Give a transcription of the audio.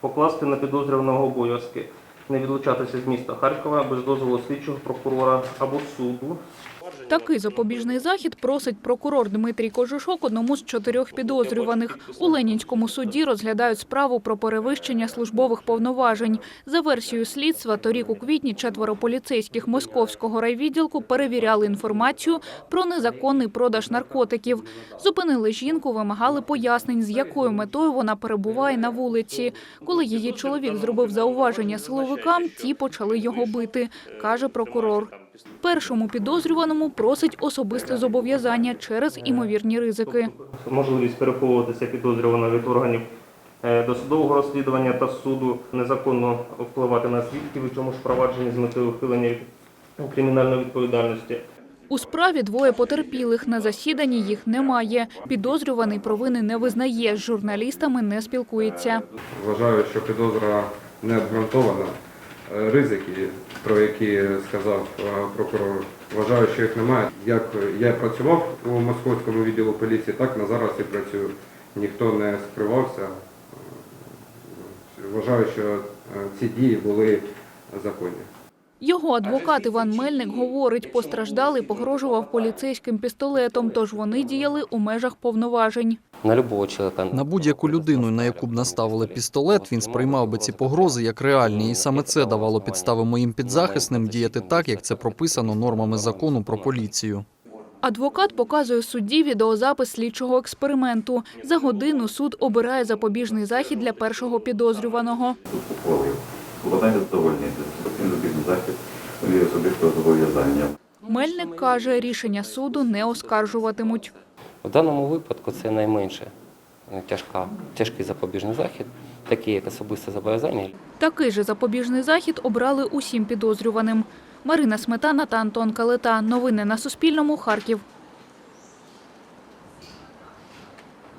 покласти на підозрюваного обов'язки, не відлучатися з міста Харкова без дозволу слідчого прокурора або суду. Такий запобіжний захід просить прокурор Дмитрій Кожушок одному з чотирьох підозрюваних. У Ленінському суді розглядають справу про перевищення службових повноважень. За версією слідства, торік у квітні четверо поліцейських московського райвідділку перевіряли інформацію про незаконний продаж наркотиків. Зупинили жінку, вимагали пояснень, з якою метою вона перебуває на вулиці. Коли її чоловік зробив зауваження силовикам, ті почали його бити, каже прокурор. Першому підозрюваному просить особисте зобов'язання через імовірні ризики. Можливість переховуватися підозрюваного від органів е, досудового розслідування та суду, незаконно впливати на свідків у цьому ж провадженні з метою ухилення від кримінальної відповідальності. У справі двоє потерпілих. На засіданні їх немає. Підозрюваний провини не визнає, з журналістами не спілкується. Вважаю, що підозра не обґрунтована. Ризики, про які сказав прокурор, вважаю, що їх немає. Як я працював у московському відділу поліції, так на зараз і працюю. Ніхто не скривався. Вважаю, що е, ці дії були законні. Його адвокат Іван Мельник говорить, постраждалий погрожував поліцейським пістолетом, тож вони діяли у межах повноважень. на любого человека. На будь-яку людину, на яку б наставили пістолет, він сприймав би ці погрози як реальні, і саме це давало підстави моїм підзахисним діяти так, як це прописано нормами закону про поліцію. Адвокат показує судді відеозапис слідчого експерименту. За годину суд обирає запобіжний захід для першого підозрюваного. Клопотання задовольнити. Спортивний захід від особистого зобов'язання. Мельник каже, рішення суду не оскаржуватимуть. В даному випадку це найменше е, тяжка, тяжкий запобіжний захід, такий як особисте зобов'язання. Такий же запобіжний захід обрали усім підозрюваним. Марина Сметана та Антон Калета. Новини на Суспільному. Харків.